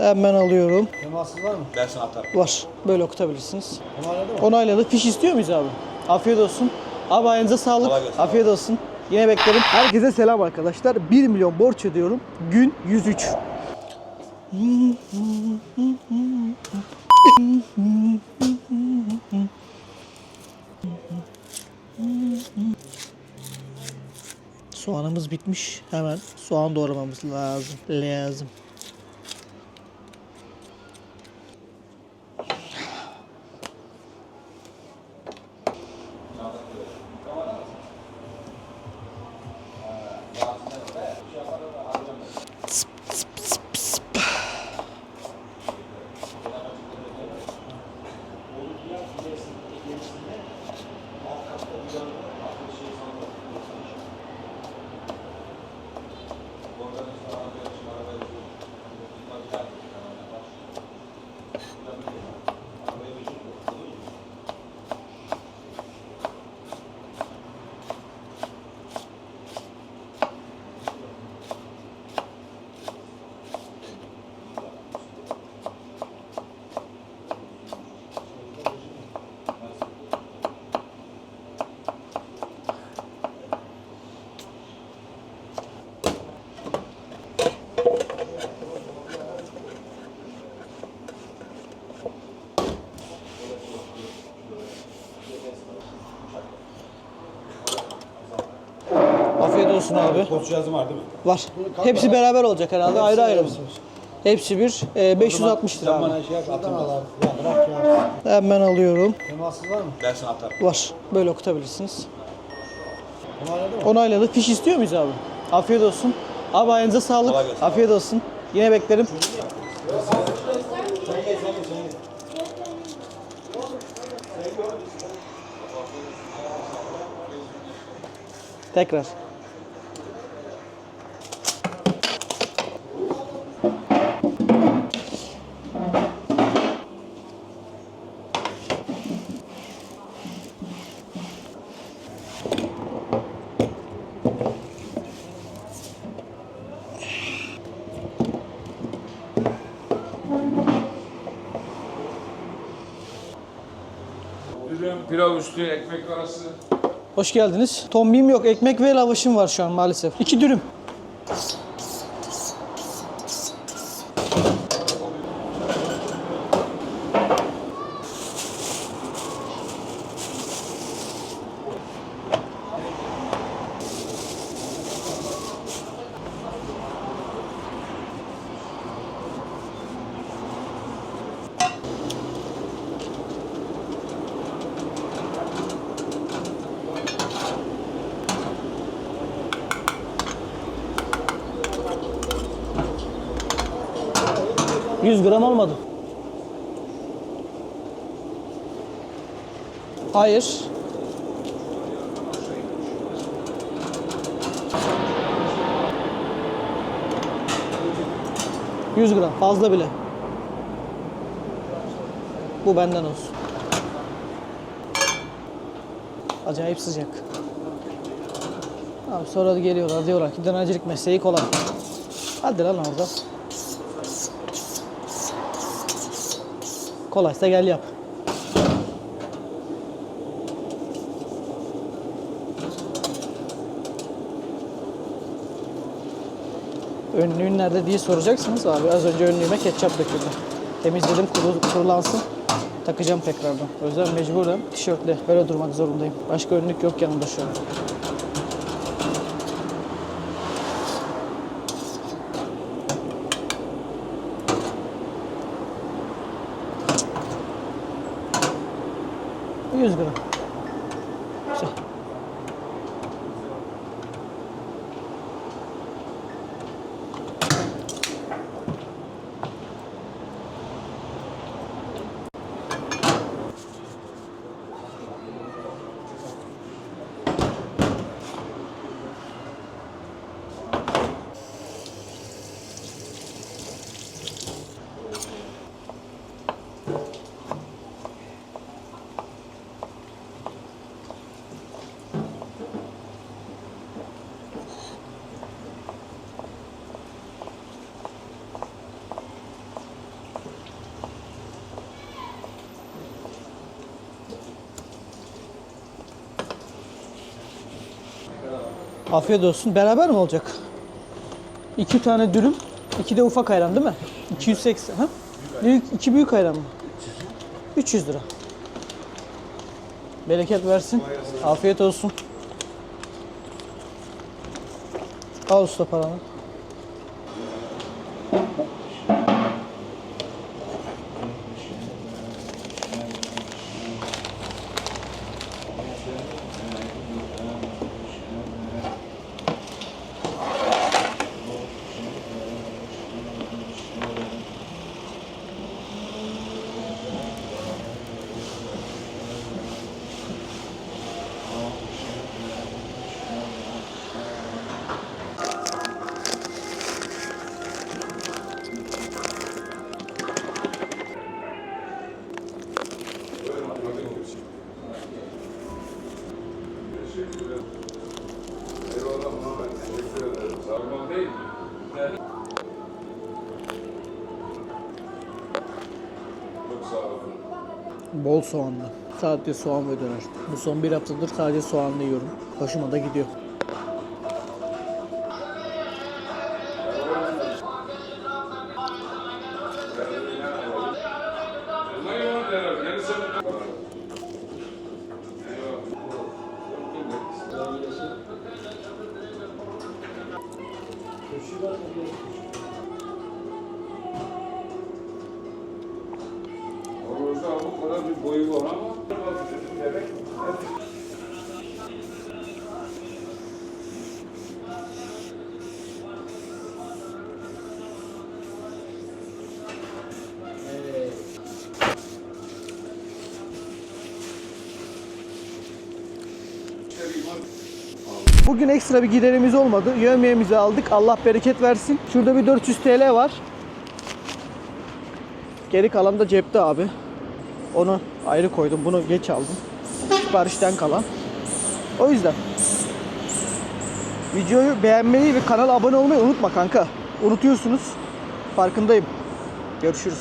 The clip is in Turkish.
Hemen alıyorum. Temassız var mı? Dersin atar. Var. Böyle okutabilirsiniz. Onayladı mı? Onayladı. Fiş istiyor muyuz abi? Afiyet olsun. Abi ayağınıza sağlık. Kolay gelsin. Afiyet olsun. Yine beklerim. Herkese selam arkadaşlar. 1 milyon borç ödüyorum. Gün 103. Soğanımız bitmiş. Hemen soğan doğramamız lazım. Lazım. Afiyet olsun abi. Koç cihazı var değil mi? Var. Hepsi beraber olacak herhalde. Ayrı ayrı mı? Hepsi bir. Ee, 560 lira Sen abi. bana şey yap Şuradan al abi. Ya bırak ya. Hemen alıyorum. Temassız var mı? Dersin atar. Var. Böyle okutabilirsiniz. Onayladı mı? Onayladı. Fiş istiyor muyuz abi? Afiyet olsun. Abi ayağınıza sağlık. Kolay gelsin. Afiyet olsun. Yine beklerim. Tekrar. Pilav üstü, ekmek arası. Hoş geldiniz. Tombim yok. Ekmek ve lavaşım var şu an maalesef. İki dürüm. Yüz gram olmadı. Hayır. Yüz gram fazla bile. Bu benden olsun. Acayip sıcak. Abi sonra geliyorlar diyorlar ki dönercilik mesleği kolay. Hadi lan orada. Kolaysa gel yap. Önlüğün nerede diye soracaksınız abi. Az önce önlüğüme ketçap döküldü. Temizledim kuru, kurulansın. Takacağım tekrardan. O yüzden mecburen tişörtle böyle durmak zorundayım. Başka önlük yok yanımda şu an. Yüz gram. Güzel. Afiyet olsun. Beraber mi olacak? İki tane dürüm, iki de ufak ayran değil mi? 280. Ha? Büyük, iki büyük ayran mı? 300 lira. Bereket versin. Afiyet olsun. Al usta paranı. Bol soğanlı. Sadece soğan ve döner. Bu son bir haftadır sadece soğanlı yiyorum. Hoşuma da gidiyor. Ne yoğun Horozda bu kadar bir boyu var ama Bugün ekstra bir giderimiz olmadı. Yövmiyemizi aldık. Allah bereket versin. Şurada bir 400 TL var. Geri kalan da cepte abi. Onu ayrı koydum. Bunu geç aldım. Siparişten kalan. O yüzden. Videoyu beğenmeyi ve kanala abone olmayı unutma kanka. Unutuyorsunuz. Farkındayım. Görüşürüz.